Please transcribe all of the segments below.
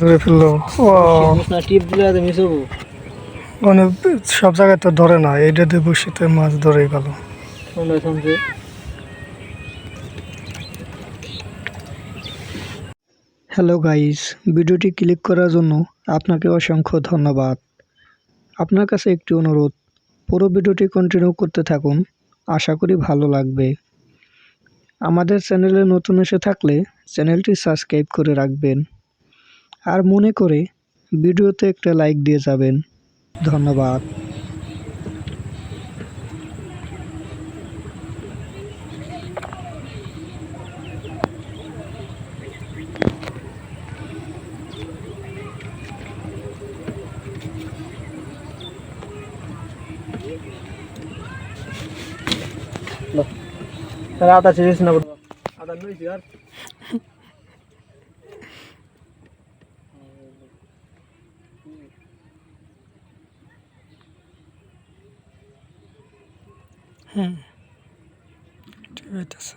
ধরে ফেলল। টিপ দিলে মিস হব। মানে সব জায়গায় তো ধরে না এইটা দিয়ে বসিতে মাছ ধরেই গেল। হ্যালো গাইস ভিডিওটি ক্লিক করার জন্য আপনাকে অসংখ্য ধন্যবাদ। আপনার কাছে একটি অনুরোধ পুরো ভিডিওটি কন্টিনিউ করতে থাকুন আশা করি ভালো লাগবে। আমাদের চ্যানেলে নতুন এসে থাকলে চ্যানেলটি সাবস্ক্রাইব করে রাখবেন। আর মনে করে ভিডিওতে একটা লাইক দিয়ে যাবেন। ধন্যবাদ। আটা ছিড়িস না বড় আটা লইছি হুম ঠিক আছে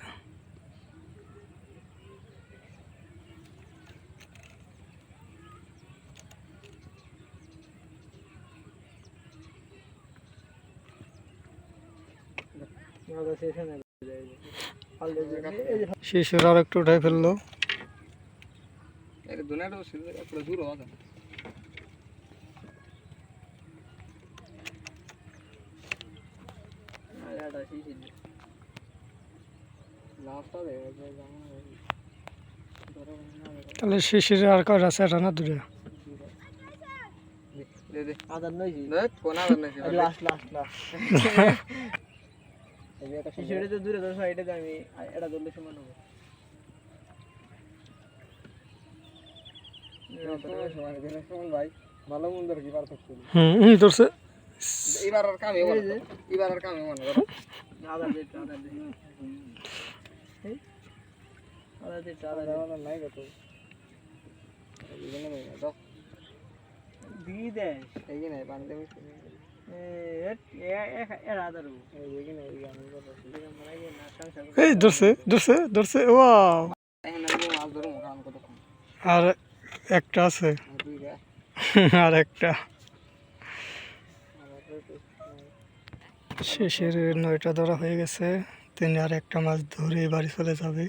শিশুর আর একটু উঠাই ফেলল। দুনিয়াটা দূর হওয়া লাস্টটা দে তাহলে শিশির আর কয়টা আছে? এটা না দুটো দে দে আদার নইছি দেখ কোন আদার নইছি লাস্ট লাস্ট লাস্ট এই একটা শিশুড়ে তো দূরে ধরছো এটা আমি এটা ধরলে সমান হবে ভাই ভালো মন্দ কি পার্থক্য হুম হুম ধরছে। এবার আর কামে মনে এবার আর কামে মনে করো। আদার দে আদার দে আদার দে আদার নাই কত দি দে। এই নাই পানি দেব এই ধরছে ধরছে ধরছে আর একটা আছে। আর একটা। শেষের নয়টা ধরা হয়ে গেছে তিনি আর একটা মাছ ধরে বাড়ি চলে যাবে।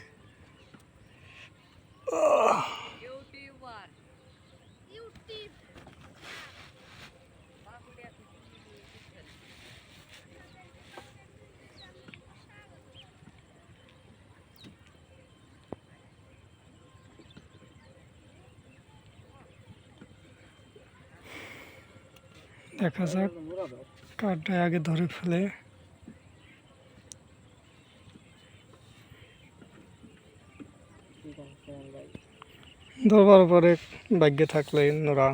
দেখা যাক। কাঠটায় আগে ধরে ফেলে। ধরবার পরে ভাগ্যে থাকলে নোরা।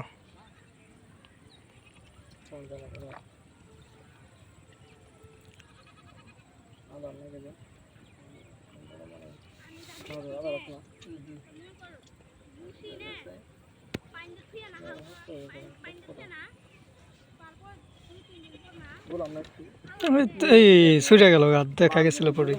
এই ছুটে গেল দেখা গেছিল পরে।